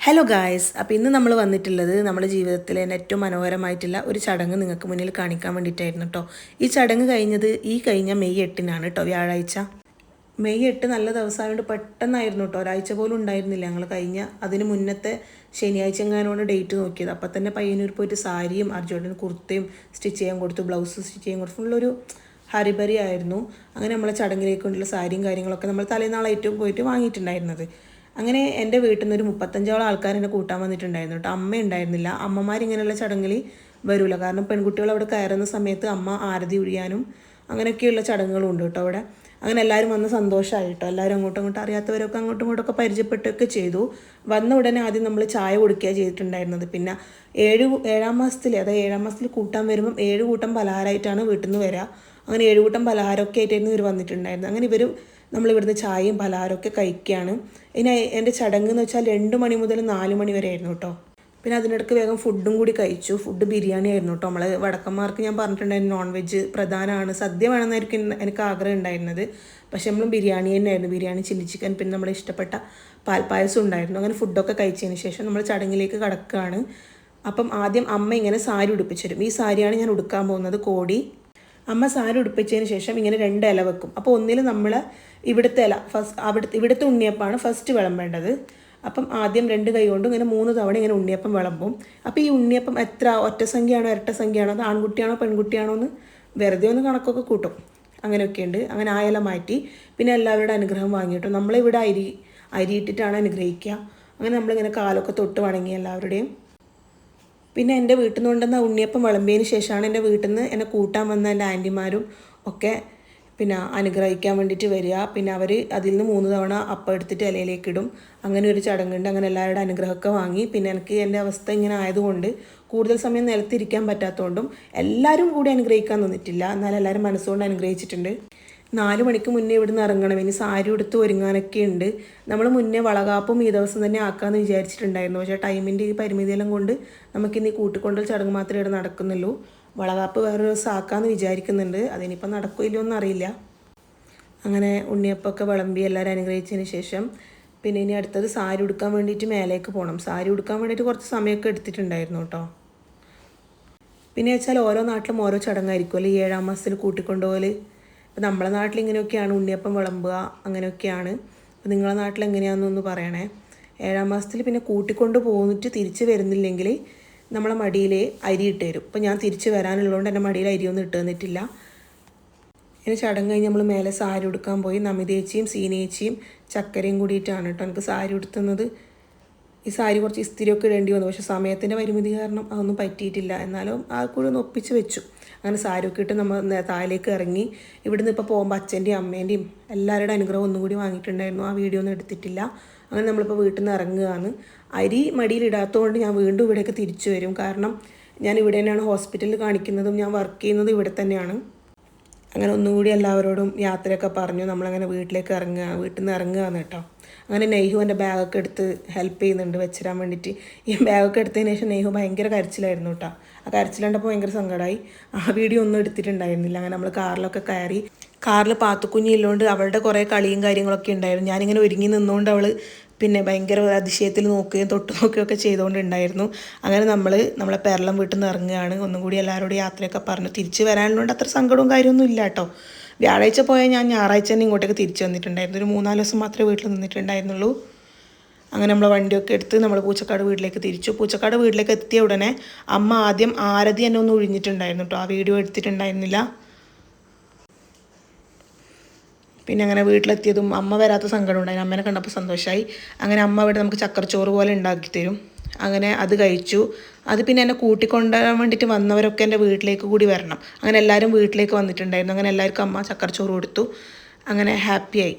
Hello guys അപ്പോൾ ഇന്ന് നമ്മൾ വന്നിട്ടുള്ളത് നമ്മുടെ ജീവിതത്തിലെ ഏറ്റവും മനോഹരമായിട്ടുള്ള ഒരു ചടങ്ങ് നിങ്ങൾക്ക് മുന്നിൽ കാണിക്കാൻ വേണ്ടിയിട്ടായിരുന്നു കേട്ടോ ഈ ചടങ്ങ് കഴിഞ്ഞത് ഈ കഴിഞ്ഞ മെയ് എട്ടിനാണ് കേട്ടോ വ്യാഴാഴ്ച. മെയ് എട്ട് നല്ല ദിവസമായതുകൊണ്ട് പെട്ടെന്നായിരുന്നു കേട്ടോ ഒരാഴ്ച പോലും ഉണ്ടായിരുന്നില്ല. ഞങ്ങൾ കഴിഞ്ഞ അതിന് മുന്നത്തെ ശനിയാഴ്ച എങ്ങാനോട് ഡേറ്റ് നോക്കിയത്. അപ്പം തന്നെ പയ്യന്നൂർ പോയിട്ട് സാരിയും അർജുനൻ കുർത്തയും സ്റ്റിച്ച് ചെയ്യാൻ കൊടുത്തു. ബ്ലൗസ് സ്റ്റിച്ച് ചെയ്യാൻ കൊടുത്തു. ഫുള്ളൊരു ഹരിബരി ആയിരുന്നു അങ്ങനെ നമ്മളെ ചടങ്ങിലേക്ക് കൊണ്ടുള്ള സാരിയും കാര്യങ്ങളൊക്കെ നമ്മൾ തലേനാളായിട്ട് പോയിട്ട് വാങ്ങിയിട്ടുണ്ടായിരുന്നത്. അങ്ങനെ എന്റെ വീട്ടിൽ നിന്ന് ഒരു മുപ്പത്തഞ്ചോളം ആൾക്കാർ എന്നെ കൂട്ടാൻ വന്നിട്ടുണ്ടായിരുന്നു കേട്ടോ. അമ്മ ഉണ്ടായിരുന്നില്ല. അമ്മമാർ ഇങ്ങനെയുള്ള ചടങ്ങിൽ വരൂല. കാരണം പെൺകുട്ടികൾ അവിടെ കയറുന്ന സമയത്ത് അമ്മ ആരതി ഒഴിയാനും അങ്ങനെയൊക്കെയുള്ള ചടങ്ങുകളും ഉണ്ട് കേട്ടോ അവിടെ. അങ്ങനെ എല്ലാവരും വന്ന് സന്തോഷമായി കേട്ടോ. എല്ലാവരും അങ്ങോട്ടും ഇങ്ങോട്ടും അറിയാത്തവരൊക്കെ അങ്ങോട്ടും ഇങ്ങോട്ടൊക്കെ പരിചയപ്പെട്ടൊക്കെ ചെയ്തു. വന്ന ഉടനെ ആദ്യം നമ്മൾ ചായ കൊടുക്കുക ചെയ്തിട്ടുണ്ടായിരുന്നത്. പിന്നെ ഏഴ് ഏഴാം മാസത്തിൽ അതായത് ഏഴാം മാസത്തിൽ കൂട്ടാൻ വരുമ്പം ഏഴ് കൂട്ടം പലഹാരമായിട്ടാണ് വീട്ടിൽ നിന്ന് വരിക അങ്ങനെ ഏഴ് കൂട്ടം പലഹാരമൊക്കെ ആയിട്ടായിരുന്നു ഇവർ വന്നിട്ടുണ്ടായിരുന്നത്. അങ്ങനെ ഇവർ നമ്മൾ ഇവിടുന്ന് ചായയും പലഹാരമൊക്കെ കഴിക്കുകയാണ്. ഇനി എന്റെ ചടങ്ങ് എന്ന് വെച്ചാൽ രണ്ട് മണി മുതൽ നാല് മണി വരെ ആയിരുന്നു കേട്ടോ. പിന്നെ അതിനിടയ്ക്ക് വേഗം ഫുഡും കൂടി കഴിച്ചു. ഫുഡ് ബിരിയാണി ആയിരുന്നു കേട്ടോ. നമ്മൾ വടക്കന്മാർക്ക് ഞാൻ പറഞ്ഞിട്ടുണ്ടായിരുന്നു നോൺ വെജ് പ്രധാനമാണ്. സദ്യ വേണമെന്നായിരിക്കും എനിക്ക് ആഗ്രഹം ഉണ്ടായിരുന്നത്. പക്ഷെ നമ്മൾ ബിരിയാണി തന്നെയായിരുന്നു. ബിരിയാണി ചില്ലി ചിക്കൻ പിന്നെ നമ്മൾ ഇഷ്ടപ്പെട്ട പാൽപ്പായസം ഉണ്ടായിരുന്നു. അങ്ങനെ ഫുഡൊക്കെ കഴിച്ചതിന് ശേഷം നമ്മൾ ചടങ്ങിലേക്ക് കടക്കുകയാണ്. അപ്പം ആദ്യം അമ്മ ഇങ്ങനെ സാരി ഉടുപ്പിച്ചു തരും. ഈ സാരിയാണ് ഞാൻ ഉടുക്കാൻ പോകുന്നത്. കോടി. അമ്മ സാരി ഉടുപ്പിച്ചതിന് ശേഷം ഇങ്ങനെ രണ്ട് ഇല വെക്കും. അപ്പോൾ ഒന്നിൽ നമ്മൾ ഇവിടുത്തെ ഇല ഫസ്റ്റ് അവിടുത്തെ ഇവിടുത്തെ ഉണ്ണിയപ്പമാണ് ഫസ്റ്റ് വിളമ്പേണ്ടത്. അപ്പം ആദ്യം രണ്ട് കൈ കൊണ്ടും ഇങ്ങനെ മൂന്ന് തവണ ഇങ്ങനെ ഉണ്ണിയപ്പം വിളമ്പും. അപ്പോൾ ഈ ഉണ്ണിയപ്പം എത്ര ഒറ്റ സംഖ്യയാണോ ഇരട്ട സംഖ്യയാണോ അത് ആൺകുട്ടിയാണോ പെൺകുട്ടിയാണോ എന്ന് വെറുതെ ഒന്ന് കണക്കൊക്കെ കൂട്ടും. അങ്ങനെയൊക്കെയുണ്ട് അങ്ങനെ ആ ഇല മാറ്റി പിന്നെ എല്ലാവരുടെ അനുഗ്രഹം വാങ്ങിയിട്ടും. നമ്മളിവിടെ അരി അരിയിട്ടിട്ടാണ് അനുഗ്രഹിക്കുക. അങ്ങനെ നമ്മളിങ്ങനെ കാലൊക്കെ തൊട്ട് വണങ്ങി എല്ലാവരുടെയും പിന്നെ എന്റെ വീട്ടിൽ നിന്ന് കൊണ്ടുവന്ന ഉണ്ണിയപ്പം വിളമ്പിയതിന് ശേഷമാണ് എന്റെ വീട്ടിൽ നിന്ന് എന്നെ കൂട്ടാൻ വന്ന എന്റെ ആന്റിമാരും ഒക്കെ പിന്നെ അനുഗ്രഹിക്കാൻ വേണ്ടിയിട്ട് വരിക. പിന്നെ അവർ അതിൽ നിന്ന് മൂന്ന് തവണ അപ്പം എടുത്തിട്ട് ഇലയിലേക്ക് ഇടും. അങ്ങനെ ഒരു ചടങ്ങുണ്ട്. അങ്ങനെ എല്ലാവരുടെ അനുഗ്രഹമൊക്കെ വാങ്ങി. പിന്നെ എനിക്ക് എന്റെ അവസ്ഥ ഇങ്ങനെ ആയതുകൊണ്ട് കൂടുതൽ സമയം നിലത്തിരിക്കാൻ പറ്റാത്തതുകൊണ്ടും എല്ലാവരും കൂടി അനുഗ്രഹിക്കാൻ നിന്നിട്ടില്ല. എന്നാൽ എല്ലാവരും മനസ്സുകൊണ്ട് അനുഗ്രഹിച്ചിട്ടുണ്ട്. നാല് മണിക്ക് മുന്നേ ഇവിടുന്ന് ഇറങ്ങണം. ഇനി സാരി എടുത്ത് ഒരുങ്ങാനൊക്കെ ഉണ്ട്. നമ്മൾ മുന്നേ വളകാപ്പും ഈ ദിവസം തന്നെ ആക്കാമെന്ന് വിചാരിച്ചിട്ടുണ്ടായിരുന്നു. പക്ഷേ ടൈമിന്റെ ഈ പരിമിതിയെല്ലാം കൊണ്ട് നമുക്കിന്ന് ഈ കൂട്ടിക്കൊണ്ടൽ ചടങ്ങ് മാത്രമേ ഇവിടെ നടക്കുന്നുള്ളൂ. വളകാപ്പ് വേറൊരു ദിവസം ആക്കാമെന്ന് വിചാരിക്കുന്നുണ്ട്. അതിനിപ്പോൾ നടക്കില്ലോ എന്നറിയില്ല അങ്ങനെ ഉണ്ണിയപ്പൊക്കെ വിളമ്പി എല്ലാവരും അനുഗ്രഹിച്ചതിന് ശേഷം പിന്നെ ഇനി അടുത്തത് സാരി ഉടുക്കാൻ വേണ്ടിയിട്ട് മേലേക്ക് പോകണം. സാരി ഉടുക്കാൻ വേണ്ടിയിട്ട് കുറച്ച് സമയമൊക്കെ എടുത്തിട്ടുണ്ടായിരുന്നു കേട്ടോ. പിന്നെ വെച്ചാൽ ഓരോ നാട്ടിലും ഓരോ ചടങ്ങായിരിക്കും. അല്ലെങ്കിൽ ഏഴാം മാസത്തിൽ കൂട്ടിക്കൊണ്ടുപോകൽ ഇപ്പം നമ്മളെ നാട്ടിൽ ഇങ്ങനെയൊക്കെയാണ് ഉണ്ണിയപ്പം വിളമ്പുക അങ്ങനെയൊക്കെയാണ്. അപ്പം നിങ്ങളെ നാട്ടിൽ എങ്ങനെയാണെന്നൊന്ന് പറയണേ. ഏഴാം മാസത്തിൽ പിന്നെ കൂട്ടിക്കൊണ്ട് പോന്നിട്ട് തിരിച്ച് വരുന്നില്ലെങ്കിൽ നമ്മളെ മടിയിൽ അരി ഇട്ട് തരും. അപ്പം ഞാൻ തിരിച്ച് വരാനുള്ളതുകൊണ്ട് എന്റെ മടിയിൽ അരിയൊന്നും ഇട്ട് തന്നിട്ടില്ല. ഇനി ചടങ്ങ് കഴിഞ്ഞ് നമ്മൾ മേലെ സാരി ഉടുക്കാൻ പോയി. നമിതേച്ചിയും സീനേച്ചിയും ചക്കരയും കൂടിയിട്ടാണ് കേട്ടോ എനിക്ക് സാരി ഉടുത്തുന്നത്. ഈ സാരി കുറച്ച് ഇസ്തിരിയൊക്കെ ഇടേണ്ടി വന്നു. പക്ഷേ സമയത്തിന്റെ പരിമിതി കാരണം അതൊന്നും പറ്റിയിട്ടില്ല. എന്നാലും ആ കൂടി ഒന്ന് ഒപ്പിച്ച് വെച്ചു. അങ്ങനെ സാരിയൊക്കെ ഇട്ട് നമ്മൾ താഴേക്ക് ഇറങ്ങി. ഇവിടുന്ന് ഇപ്പോൾ പോകുമ്പോൾ അച്ഛന്റെയും അമ്മേന്റെയും എല്ലാവരുടെ അനുഗ്രഹം ഒന്നും കൂടി വാങ്ങിയിട്ടുണ്ടായിരുന്നു. ആ വീഡിയോ ഒന്നും എടുത്തിട്ടില്ല. അങ്ങനെ നമ്മളിപ്പോൾ വീട്ടിൽ നിന്ന് ഇറങ്ങുകയാണ്. അരി മടിയിലിടാത്തതുകൊണ്ട് ഞാൻ വീണ്ടും ഇവിടേക്ക് തിരിച്ചു വരും. കാരണം ഞാൻ ഇവിടെ തന്നെയാണ് ഹോസ്പിറ്റലിൽ കാണിക്കുന്നതും ഞാൻ വർക്ക് ചെയ്യുന്നതും ഇവിടെ തന്നെയാണ്. അങ്ങനെ ഒന്നുകൂടി എല്ലാവരോടും യാത്രയൊക്കെ പറഞ്ഞു. നമ്മളങ്ങനെ വീട്ടിലേക്ക് ഇറങ്ങുക വീട്ടിൽ നിന്ന് ഇറങ്ങുകയാണ് കേട്ടോ. അങ്ങനെ നെയ്ഹു എന്റെ ബാഗൊക്കെ എടുത്ത് ഹെൽപ്പ് ചെയ്യുന്നുണ്ട് വെച്ചിരാൻ വേണ്ടിയിട്ട്. ഈ ബാഗൊക്കെ എടുത്തതിന് ശേഷം നെയ്ഹു ഭയങ്കര കരച്ചിലായിരുന്നു കേട്ടോ. ആ കരച്ചിലുണ്ടപ്പോൾ ഭയങ്കര സങ്കടമായി. ആ വീഡിയോ ഒന്നും എടുത്തിട്ടുണ്ടായിരുന്നില്ല. അങ്ങനെ നമ്മൾ കാറിലൊക്കെ കയറി കാറിൽ പാത്തുക്കുഞ്ഞില്ലോണ്ട് അവളുടെ കുറേ കളിയും കാര്യങ്ങളൊക്കെ ഉണ്ടായിരുന്നു. ഞാനിങ്ങനെ ഒരുങ്ങി നിന്നുകൊണ്ട് അവൾ പിന്നെ ഭയങ്കര അതിശയത്തിൽ നോക്കുകയും തൊട്ട് നോക്കുകയൊക്കെ ചെയ്തുകൊണ്ടുണ്ടായിരുന്നു. അങ്ങനെ നമ്മൾ നമ്മളെ പേരളം വീട്ടിൽ നിന്ന് ഇറങ്ങുകയാണ്. ഒന്നും കൂടി എല്ലാവരോടും യാത്രയൊക്കെ പറഞ്ഞു തിരിച്ച് വരാനുള്ളതുകൊണ്ട് അത്ര സങ്കടവും കാര്യമൊന്നും ഇല്ല കേട്ടോ. വ്യാഴാഴ്ച പോയാൽ ഞാൻ ഞായറാഴ്ച തന്നെ ഇങ്ങോട്ടേക്ക് തിരിച്ചു വന്നിട്ടുണ്ടായിരുന്നു. ഒരു മൂന്നാൽ ദിവസം മാത്രമേ വീട്ടിൽ നിന്നിട്ടുണ്ടായിരുന്നുള്ളൂ. അങ്ങനെ നമ്മൾ വണ്ടിയൊക്കെ എടുത്ത് നമ്മൾ പൂച്ചക്കാട് വീട്ടിലേക്ക് തിരിച്ചു. പൂച്ചക്കാട് വീട്ടിലേക്ക് എത്തിയ ഉടനെ അമ്മ ആദ്യം ആരതി എന്നെ ഒന്ന് ഒഴിഞ്ഞിട്ടുണ്ടായിരുന്നു കേട്ടോ. ആ വീഡിയോ എടുത്തിട്ടുണ്ടായിരുന്നില്ല. പിന്നെ അങ്ങനെ വീട്ടിലെത്തിയതും അമ്മ വരാത്ത സങ്കടം ഉണ്ടായി. അമ്മേനെ കണ്ടപ്പോൾ സന്തോഷമായി അങ്ങനെ അമ്മ ഇവിടെ നമുക്ക് ചക്കരച്ചോറ് പോലെ ഉണ്ടാക്കി തരും. അങ്ങനെ അത് കഴിച്ചു. അത് പിന്നെ എന്നെ കൂട്ടിക്കൊണ്ടുവരാൻ വേണ്ടിയിട്ട് വന്നവരൊക്കെ എന്റെ വീട്ടിലേക്ക് കൂടി വരണം. അങ്ങനെ എല്ലാവരും വീട്ടിലേക്ക് വന്നിട്ടുണ്ടായിരുന്നു. അങ്ങനെ എല്ലാവർക്കും അമ്മ ചക്കരച്ചോറ് കൊടുത്തു. അങ്ങനെ ഹാപ്പിയായി.